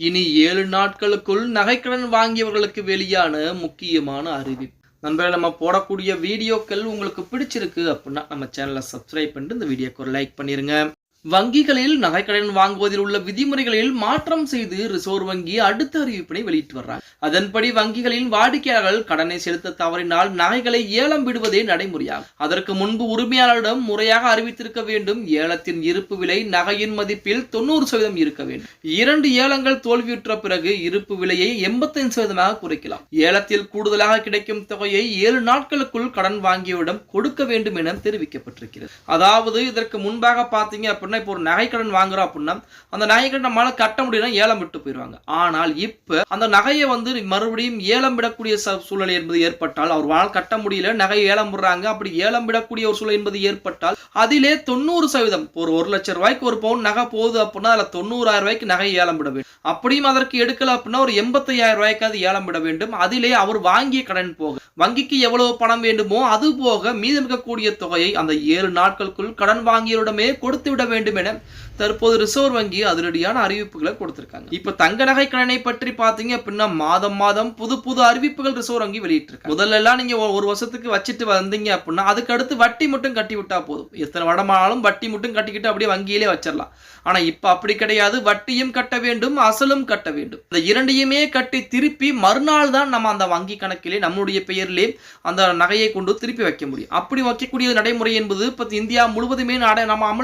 இனி ஏழு நாட்களுக்குள் நகைக்கடன் வாங்கியவர்களுக்கு வெளியான முக்கியமான அறிவிப்பு நண்பர்கள் நம்ம போடக்கூடிய வீடியோக்கள் உங்களுக்கு பிடிச்சிருக்கு அப்படின்னா நம்ம சேனலை சப்ஸ்கிரைப் பண்ணிட்டு இந்த வீடியோக்கு ஒரு லைக் பண்ணிடுங்க வங்கிகளில் நகைக்கடன் வாங்குவதில் உள்ள விதிமுறைகளில் மாற்றம் செய்து ரிசர்வ் வங்கி அடுத்த அறிவிப்பினை வெளியிட்டு வர்றாங்க. அதன்படி வங்கிகளின் வாடிக்கையாளர்கள் கடனை செலுத்த தவறினால் நகைகளை ஏலம் விடுவதே நடைமுறையாகும். அதற்கு முன்பு உரிமையாளரிடம் முறையாக அறிவித்திருக்க வேண்டும். ஏலத்தின் இருப்பு விலை நகையின் மதிப்பில் தொண்ணூறு சதவீதம் இருக்க வேண்டும். இரண்டு ஏலங்கள் தோல்வியுற்ற பிறகு இருப்பு விலையை எண்பத்தைந்து சதவீதமாக குறைக்கலாம். ஏலத்தில் கூடுதலாக கிடைக்கும் தொகையை ஏழு நாட்களுக்குள் கடன் வாங்கியவிடம் கொடுக்க வேண்டும் என தெரிவிக்கப்பட்டிருக்கிறது. அதாவது இதற்கு முன்பாக பார்த்தீங்க அப்படின்னா இப்போ ஒரு நகைக்கடன் வாங்குறோம் அப்படின்னா அந்த நகைக்கடன் நம்மளால கட்ட முடியலன்னா ஏலம் விட்டு போயிடுவாங்க. ஆனால் இப்போ அந்த நகையை வந்து மறுபடியும் ஏலம் விடக்கூடிய ச- சூழ்நிலை என்பது ஏற்பட்டால் அவர் வாழ் கட்ட முடியல நகை ஏலம் விடுறாங்க அப்படி ஏலம் விடக்கூடிய ஒரு சூழல் என்பது ஏற்பட்டால் அதிலே தொண்ணூறு சதவீதம் ஒரு ஒரு லட்சம் ரூபாய்க்கு ஒரு பவுன் நகை போகுது அப்படின்னா அதில் தொண்ணூறாயிரம் ரூபாய்க்கு நகை ஏலம் விட வேண்டும். அப்படியும் அதற்கு எடுக்கல அப்படின்னா ஒரு எண்பத்தையாயிரம் ரூபாய்க்காவது ஏலம் விட வேண்டும். அதிலே அவர் வாங்கிய கடன் போக வங்கிக்கு எவ்வளவு பணம் வேண்டுமோ அது போக மீதம் இருக்கக்கூடிய தொகையை அந்த ஏழு நாட்களுக்குள் கடன் வாங்கியவரிடமே கொடுத்து விட வேண்டும். வேண்டும் என தற்போது ரிசர்வ் வங்கி அதிரடியான அறிவிப்புகளை கொடுத்திருக்காங்க. இப்ப தங்க நகை கடனை பற்றி பாத்தீங்க அப்படின்னா மாதம் மாதம் புது புது அறிவிப்புகள் ரிசர்வ் வங்கி வெளியிட்டிருக்காங்க. முதல்ல எல்லாம் நீங்க ஒரு- வருஷத்துக்கு வச்சுட்டு வந்தீங்க அப்படின்னா அதுக்கு அடுத்து வட்டி மட்டும் கட்டி விட்டா போதும். எத்தனை வடமானாலும் வட்டி மட்டும் கட்டிக்கிட்டு அப்படியே வங்கியிலே வச்சிடலாம். ஆனா இப்ப அப்படி கிடையாது. வட்டியும் கட்ட வேண்டும் அசலும் கட்ட வேண்டும். இந்த இரண்டையுமே கட்டி திருப்பி மறுநாள் தான் நம்ம அந்த வங்கி கணக்கிலே நம்முடைய பெயரிலே அந்த நகையை கொண்டு திருப்பி வைக்க முடியும். அப்படி வைக்கக்கூடிய நடைமுறை என்பது இப்ப இந்தியா முழுவதுமே நாட நம்ம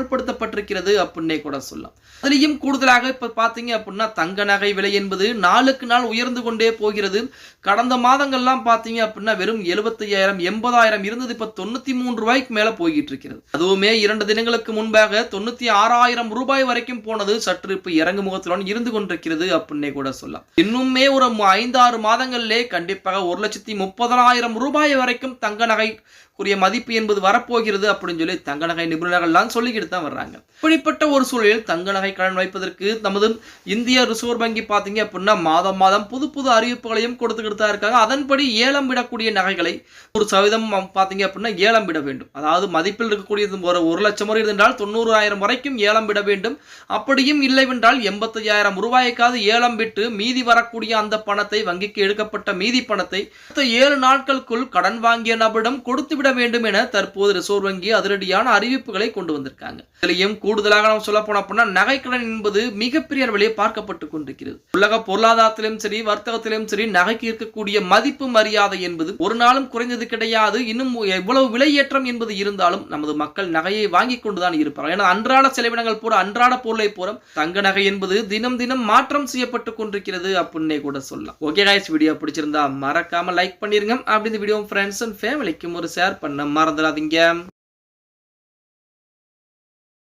இருக்கிறது அப்படின்னே கூட சொல்லலாம். அதுலேயும் கூடுதலாக இப்போ பார்த்தீங்க அப்படின்னா தங்க நகை விலை என்பது நாளுக்கு நாள் உயர்ந்து கொண்டே போகிறது. கடந்த மாதங்கள்லாம் பார்த்தீங்க அப்படின்னா வெறும் எழுபத்தையாயிரம் எண்பதாயிரம் இருந்தது. இப்போ தொண்ணூற்றி மூன்று ரூபாய்க்கு மேலே போய்கிட்டு இருக்கிறது. அதுவுமே இரண்டு தினங்களுக்கு முன்பாக தொண்ணூற்றி ஆறாயிரம் ரூபாய் வரைக்கும் போனது சற்று இப்போ இறங்கு முகத்துடன் இருந்து கொண்டிருக்கிறது அப்படின்னே கூட சொல்லலாம். இன்னுமே ஒரு ஐந்தாறு மாதங்களிலே கண்டிப்பாக ஒரு லட்சத்தி முப்பதனாயிரம் ரூபாய் வரைக்கும் தங்க நகை நகைக்குரிய மதிப்பு என்பது வரப்போகிறது அப்படின்னு சொல்லி தங்க நகை நிபுணர்கள்லாம் சொல்லிக்கிட்டு தான் வர்றாங்க. இப்படிப்பட்ட ஒரு சூழலில் தங்க நகை கடன் வைப்பதற்கு நமது இந்திய ரிசர்வ் வங்கி பார்த்தீங்க அப்படின்னா மாதம் மாதம் புது புது அறிவிப்புகளையும் கொடுத்துக்கிட்டு தான் இருக்காங்க. அதன்படி ஏலம் விடக்கூடிய நகைகளை ஒரு சதவீதம் பார்த்தீங்க அப்படின்னா ஏலம் விட வேண்டும். அதாவது மதிப்பில் இருக்கக்கூடியது ஒரு ஒரு லட்சம் வரை இருந்தால் தொண்ணூறாயிரம் வரைக்கும் ஏலம் விட வேண்டும். அப்படியும் இல்லைவென்றால் எண்பத்தையாயிரம் ரூபாய்க்காவது ஏலம் விட்டு மீதி வரக்கூடிய அந்த பணத்தை வங்கிக்கு எடுக்கப்பட்ட மீதி பணத்தை ஏழு நாட்களுக்குள் கடன் வாங்கிய நபரிடம் கொடுத்து விட கைவிட வேண்டும் என தற்போது ரிசர்வ் வங்கி அதிரடியான அறிவிப்புகளை கொண்டு வந்திருக்காங்க. இதுலயும் கூடுதலாக நாம் சொல்ல போனோம் அப்படின்னா நகைக்கடன் என்பது மிகப்பெரிய அளவிலே பார்க்கப்பட்டு கொண்டிருக்கிறது. உலக பொருளாதாரத்திலும் சரி வர்த்தகத்திலும் சரி நகைக்கு இருக்கக்கூடிய மதிப்பு மரியாதை என்பது ஒரு நாளும் குறைந்தது கிடையாது. இன்னும் எவ்வளவு விலையேற்றம் என்பது இருந்தாலும் நமது மக்கள் நகையை வாங்கி கொண்டுதான் இருப்பார்கள். ஏன்னா அன்றாட செலவினங்கள் போற அன்றாட பொருளை போற தங்க நகை என்பது தினம் தினம் மாற்றம் செய்யப்பட்டு கொண்டிருக்கிறது அப்படின்னே கூட சொல்லலாம். ஓகே guys வீடியோ பிடிச்சிருந்தா மறக்காம லைக் பண்ணிருங்க. அப்படி இந்த வீடியோ ஃப்ரெண்ட்ஸ் அண்ட் ஃபேமிலிக்கும் ஒரு ஷேர் penemar telah tinggal.